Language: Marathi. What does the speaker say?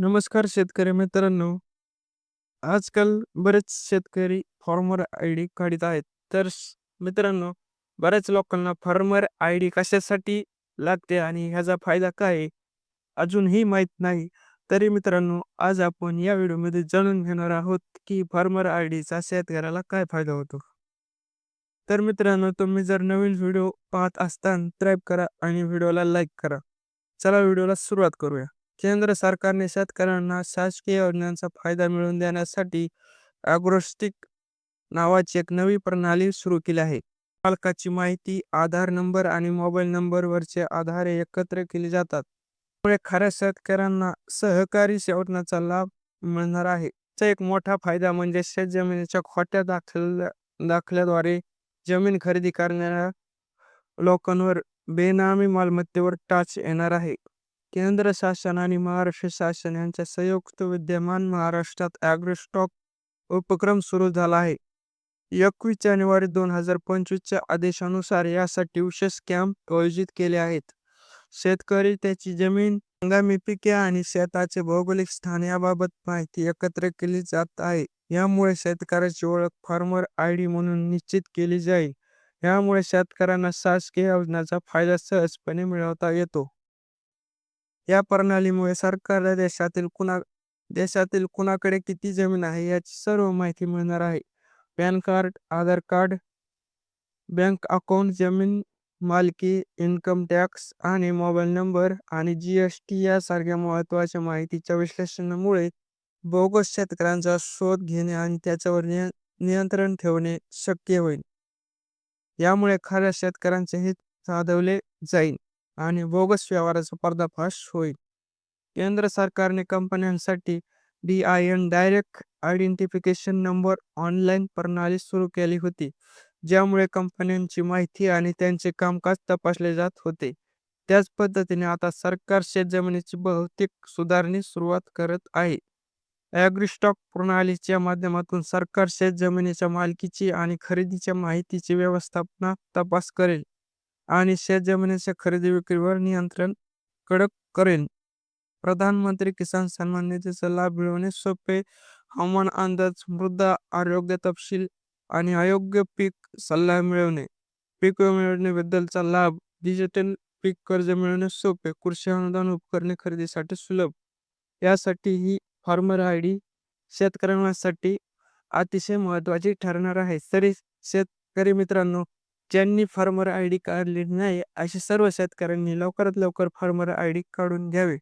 नमस्कार शेतकरी मित्रांनो. आजकाल बरेच शेतकरी फार्मर आयडी काढत आहेत. तर मित्रांनो, बऱ्याच लोकांना फार्मर आयडी कशासाठी लागते आणि ह्याचा फायदा काय आहे? अजूनही माहीत नाही. तरी मित्रांनो, आज आपण या व्हिडिओमध्ये जाणून घेणार आहोत, की फार्मर आयडीचा शेतकऱ्याला काय फायदा होतो? तर मित्रांनो, तुम्ही जर नवीन व्हिडिओ पाहत असताना सबस्क्राईब करा आणि व्हिडिओला लाईक करा. चला व्हिडिओला सुरुवात करूया. केंद्र सरकारने शेतकऱ्यांना शासकीय योजनांचा फायदा मिळवून देण्यासाठी ॲग्रोस्टिक नावाची एक नवी प्रणाली सुरू केली आहे. मालकाची माहिती, आधार नंबर आणि मोबाईल नंबरवरचे आधारे एकत्र केली जातात. त्यामुळे खऱ्या शेतकऱ्यांना सहकारी योजनाचा लाभ मिळणार आहे. एक मोठा फायदा म्हणजे शेतजमिनीच्या खोट्या दाखल दाखल्याद्वारे जमीन खरेदी करणाऱ्या लोकांवर बेनामी मालमत्तेवर टाच येणार आहे. केंद्र शासन आणि महाराष्ट्र शासन यांच्या संयुक्त विद्यमान महाराष्ट्रात ॲग्रोस्टॉक उपक्रम सुरू झाला आहे. 21 जानेवारी दोन हजार पंचवीसच्या आदेशानुसार यासाठी विशेष कॅम्प आयोजित केले आहेत. शेतकरी त्याची जमीन, हंगामी पिके आणि शेताचे भौगोलिक स्थान याबाबत माहिती एकत्र केली जात आहे. यामुळे शेतकऱ्याची ओळख फार्मर आयडी म्हणून निश्चित केली जाईल. यामुळे शेतकऱ्यांना शासकीय योजनांचा फायदा सहजपणे मिळवता येतो. या प्रणालीमुळे सरकारला देशातील कुणा देशातील कुणाकडे किती जमीन आहे याची सर्व माहिती मिळणार आहे. PAN card, Aadhaar card, bank account, जमीन मालकी, इन्कम टॅक्स आणि मोबाईल नंबर आणि जी-एस-टी यासारख्या महत्त्वाच्या माहितीच्या विश्लेषणामुळे बोगस शेतकऱ्यांचा शोध घेणे आणि त्याच्यावर निय नियंत्रण ठेवणे शक्य होईल. यामुळे खऱ्या शेतकऱ्यांचे हित साधवले जाईल आणि बोगस व्यवहाराचा पर्दाफाश होईल. केंद्र सरकारने कंपन्यांसाठी DIN direct identification number online प्रणाली सुरू केली होती. ज्यामुळे कंपन्यांची माहिती आणि त्यांचे कामकाज तपासले जात होते. त्याच पद्धतीने आता सरकार शेतजमिनीची बहुतेक सुधारणी सुरुवात करत आहे. ॲग्रीस्टॉक प्रणालीच्या माध्यमातून सरकार शेतजमिनीच्या मालकीची आणि खरेदीच्या माहितीची व्यवस्थापना तपास करेल आणि शेतजमिनीच्या खरेदी विक्रीवर नियंत्रण कडक करेल. प्रधानमंत्री किसान सन्मान निधीचा लाभ मिळवणे सोपे, हवामान अंदाज, मृदा आरोग्य तपशील आणि अयोग्य पीक सल्ला मिळवणे. पीक विमा योजनेबद्दलचा लाभ, डिजिटल पीक कर्ज मिळवणे सोपे, कृषी अनुदान उपकरणे खरेदीसाठी सुलभ. यासाठी ही फार्मर आयडी शेतकऱ्यांसाठी अतिशय महत्त्वाची ठरणार आहे. तरी शेतकरी मित्रांनो, ज्यांनी फार्मर आयडी काढली नाही, अशा सर्व शेतकऱ्यांनी लवकरात लवकर फार्मर आयडी काढून घ्यावे.